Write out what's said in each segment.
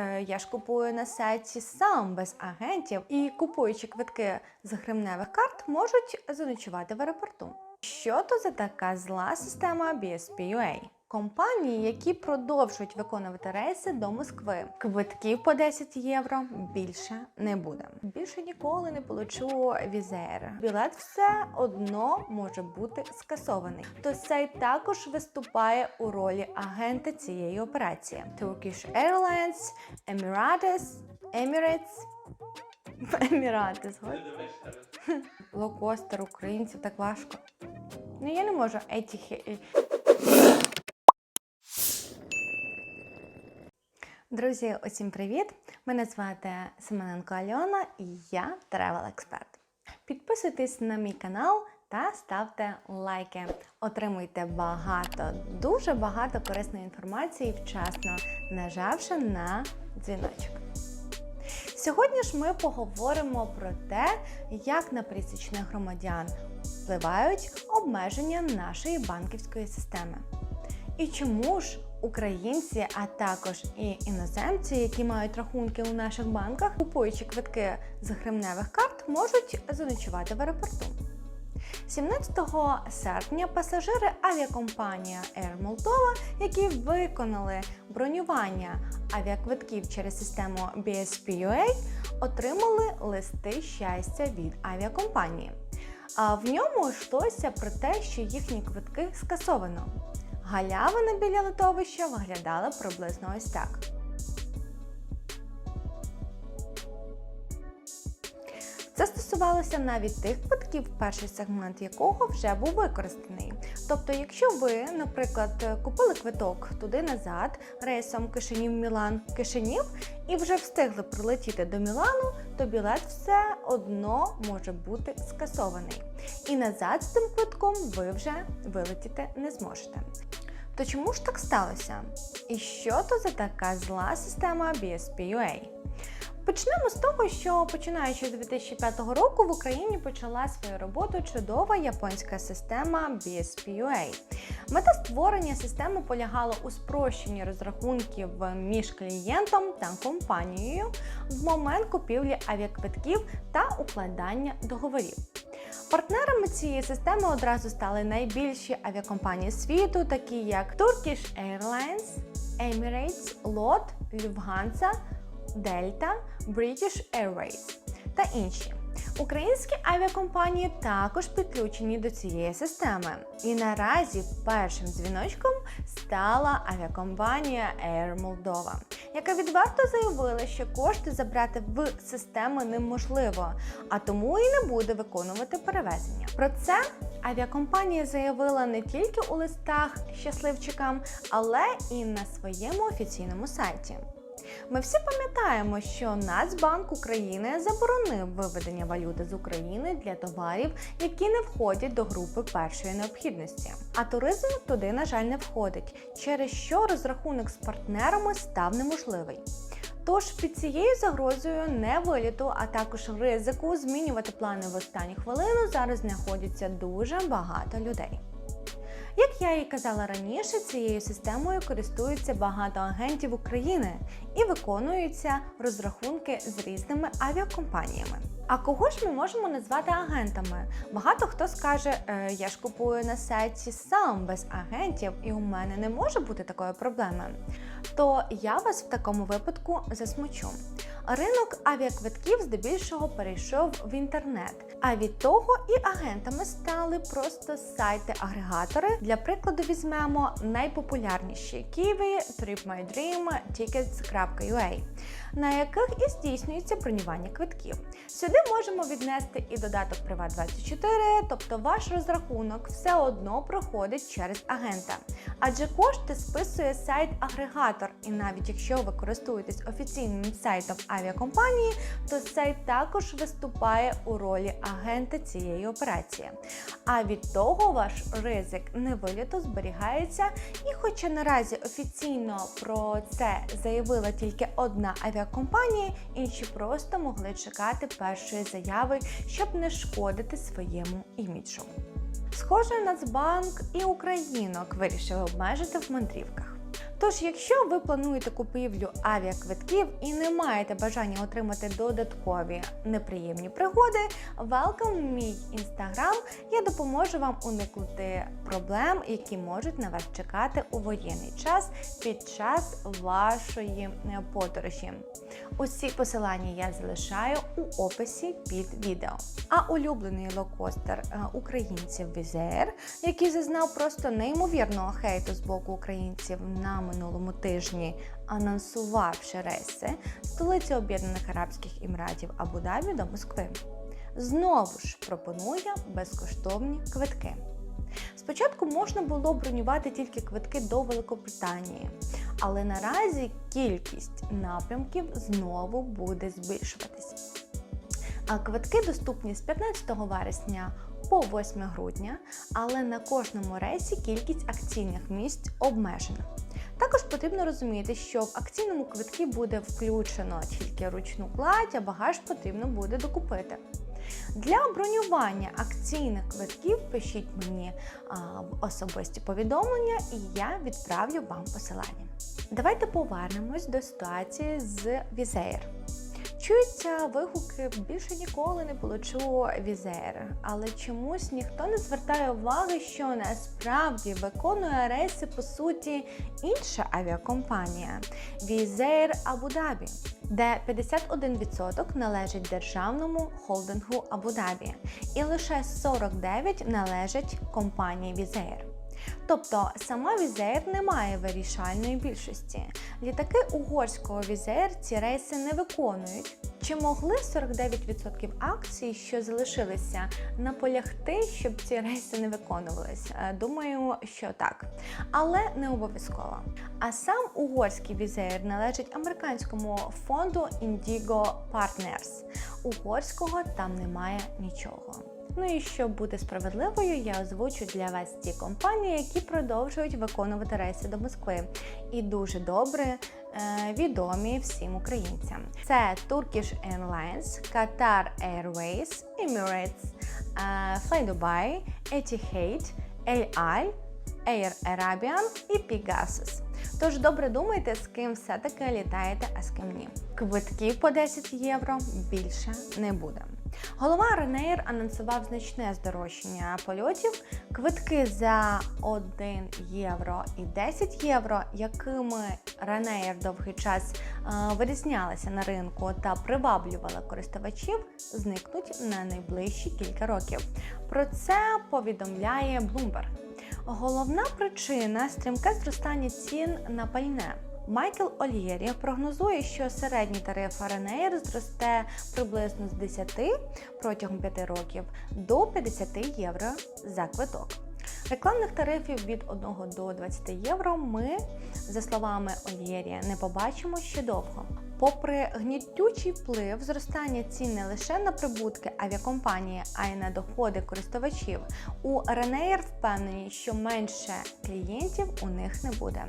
е, я ж купую на сайті сам без агентів, і купуючи квитки з гривневих карт, можуть заночувати в аеропорту. Що то за така зла система BSP-UA? Компанії, які продовжують виконувати рейси до Москви. Квитків по 10 євро більше не буде. Більше ніколи не получу візер. Білет все одно може бути скасований. То сайт також виступає у ролі агента цієї операції. Turkish Airlines, Emirates, Emirates, Emirates, господи. Локостер українців так важко. Ну я не можу еті Друзі, усім привіт! Мене звати Семененко Альона і я тревел експерт. Підписуйтесь на мій канал та ставте лайки. Отримуйте багато, дуже багато корисної інформації вчасно, нажавши на дзвіночок. Сьогодні ж ми поговоримо про те, як на пересічних громадян впливають обмеження нашої банківської системи. І чому ж українці, а також і іноземці, які мають рахунки у наших банках, купуючи квитки з гривневих карт, можуть заночувати в аеропорту. 17 серпня пасажири авіакомпанії Air Moldova, які виконали бронювання авіаквитків через систему BSP-UA, отримали листи щастя від авіакомпанії. А в ньому йшлося про те, що їхні квитки скасовано. Галявина біля литовища виглядала приблизно ось так. Це стосувалося навіть тих квитків, перший сегмент якого вже був використаний. Тобто, якщо ви, наприклад, купили квиток туди-назад рейсом Кишинів-Мілан Кишинів і вже встигли прилетіти до Мілану, то білет все одно може бути скасований. І назад з тим квитком ви вже вилетіти не зможете. То чому ж так сталося? І що то за така зла система BSP-UA? Почнемо з того, що починаючи з 2005 року в Україні почала свою роботу чудова японська система BSP-UA. Мета створення системи полягала у спрощенні розрахунків між клієнтом та компанією в момент купівлі авіаквитків та укладання договорів. Партнерами цієї системи одразу стали найбільші авіакомпанії світу, такі як Turkish Airlines, Emirates, LOT, Lufthansa, Delta, British Airways та інші. Українські авіакомпанії також підключені до цієї системи. І наразі першим дзвіночком стала авіакомпанія Air Moldova, яка відверто заявила, що кошти забрати в систему неможливо, а тому і не буде виконувати перевезення. Про це авіакомпанія заявила не тільки у листах щасливчикам, але і на своєму офіційному сайті. Ми всі пам'ятаємо, що Нацбанк України заборонив виведення валюти з України для товарів, які не входять до групи першої необхідності. А туризм туди, на жаль, не входить, через що розрахунок з партнерами став неможливий. Тож під цією загрозою невиліту, а також ризику змінювати плани в останню хвилину зараз знаходяться дуже багато людей. Як я і казала раніше, цією системою користуються багато агентів України і виконуються розрахунки з різними авіакомпаніями. А кого ж ми можемо назвати агентами? Багато хто скаже, «Е, я ж купую на сайті сам без агентів, і у мене не може бути такої проблеми. То я вас в такому випадку засмучу. Ринок авіаквитків здебільшого перейшов в інтернет, а від того і агентами стали просто сайти-агрегатори. Для прикладу візьмемо найпопулярніші Kiwi, TripMyDream, Tickets.ua, на яких і здійснюється бронювання квитків. Сюди можемо віднести і додаток Privat24, тобто ваш розрахунок все одно проходить через агента. Адже кошти списує сайт-агрегатор, і навіть якщо ви користуєтесь офіційним сайтом авіакомпанії, то сайт також виступає у ролі агента цієї операції. А від того ваш ризик невиліту зберігається. І хоча наразі офіційно про це заявила тільки одна авіакомпанія, інші просто могли чекати першої заяви, щоб не шкодити своєму іміджу. Схоже, Нацбанк і Українок вирішили обмежити в мандрівках. Тож, якщо ви плануєте купівлю авіаквитків і не маєте бажання отримати додаткові неприємні пригоди, welcome в мій інстаграм. Я допоможу вам уникнути проблем, які можуть на вас чекати у воєнний час під час вашої е, подорожі. Усі посилання я залишаю у описі під відео. А улюблений локостер е, українців Візер, який зазнав просто неймовірного хейту з боку українців на минулому тижні, анонсувавши рейси столиці Об'єднаних Арабських Еміратів Абу-Дабі до Москви. Знову ж пропонує безкоштовні квитки. Спочатку можна було бронювати тільки квитки до Великобританії, але наразі кількість напрямків знову буде збільшуватись. А квитки доступні з 15 вересня по 8 грудня, але на кожному рейсі кількість акційних місць обмежена. Також потрібно розуміти, що в акційному квитку буде включено тільки ручну кладь, а багаж потрібно буде докупити. Для бронювання акційних квитків пишіть мені в особисті повідомлення, і я відправлю вам посилання. Давайте повернемось до ситуації з Візеєр. Чуються вигуки більше ніколи не полечу Візеєр, але чомусь ніхто не звертає уваги, що насправді виконує рейси по суті інша авіакомпанія Візеєр Абу-Дабі, де 51% належить державному холдингу Абу-Дабі, і лише 49% належить компанії Візеєр. Тобто сама Візеєр не має вирішальної більшості. Літаки угорського Візеєр ці рейси не виконують. Чи могли 49% акцій, що залишилися, наполягти, щоб ці рейси не виконувалися? Е, Думаю, що так. Але не обов'язково. А сам угорський візеєр належить американському фонду Indigo Partners. Угорського там немає нічого. Ну і щоб бути справедливою, я озвучу для вас ті компанії, які продовжують виконувати рейси до Москви. І дуже добре е, відомі всім українцям. Це Turkish Airlines, Qatar Airways, Emirates, е, Fly Dubai, Etihad, Al, Air Arabian і Pegasus. Тож добре думайте, з ким все-таки літаєте, а з ким ні. Квитків по 10 євро більше не буде. Голова Ryanair анонсував значне здорожчання польотів. Квитки за 1 євро і 10 євро, якими Ryanair довгий час е, вирізнялася на ринку та приваблювала користувачів, зникнуть на найближчі кілька років. Про це повідомляє Bloomberg. Головна причина стрімке зростання цін на пальне. Майкл Ольєрі прогнозує, що середній тариф Ryanair зросте приблизно з 10 протягом 5 років до 50 євро за квиток. Рекламних тарифів від 1 до 20 євро ми, за словами Ольєрі, не побачимо ще довго. Попри гнітючий вплив зростання цін не лише на прибутки авіакомпанії, а й на доходи користувачів, у Ryanair впевнені, що менше клієнтів у них не буде.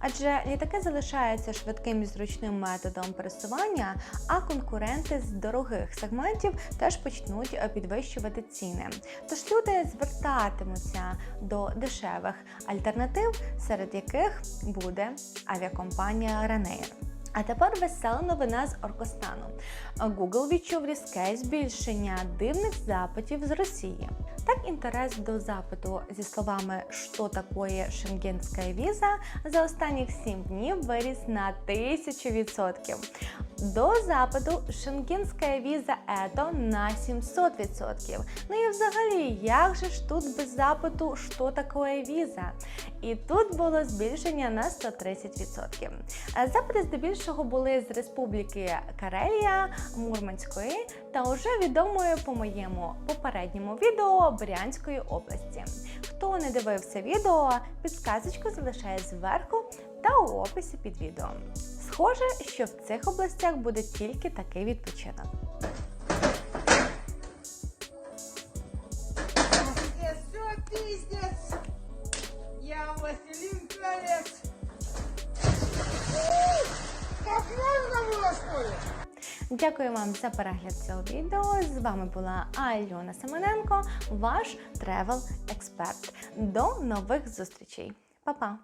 Адже літаки залишаються швидким і зручним методом пересування, а конкуренти з дорогих сегментів теж почнуть підвищувати ціни. Тож люди звертатимуться до дешевих альтернатив, серед яких буде авіакомпанія Ryanair. А тепер весела новина з Оркостану. Google відчув різке збільшення дивних запитів з Росії. Так, інтерес до запиту зі словами «Що такое шенгенська віза» за останніх 7 днів виріс на 1000%. До запиту шенгенська віза ето на 700%. Ну і взагалі, як же ж тут без запиту «Що такое віза? І тут було збільшення на 130%. Запити здебільшого були з Республіки Карелія, Мурманської та уже відомої по моєму попередньому відео Брянської області. Хто не дивився відео, підсказочку залишає зверху та у описі під відео. Схоже, що в цих областях буде тільки такий відпочинок. Я Василин Колец. Так ли? Дякую вам за перегляд цього відео. З вами була Альона Семененко, ваш тревел експерт. До нових зустрічей. Па-па!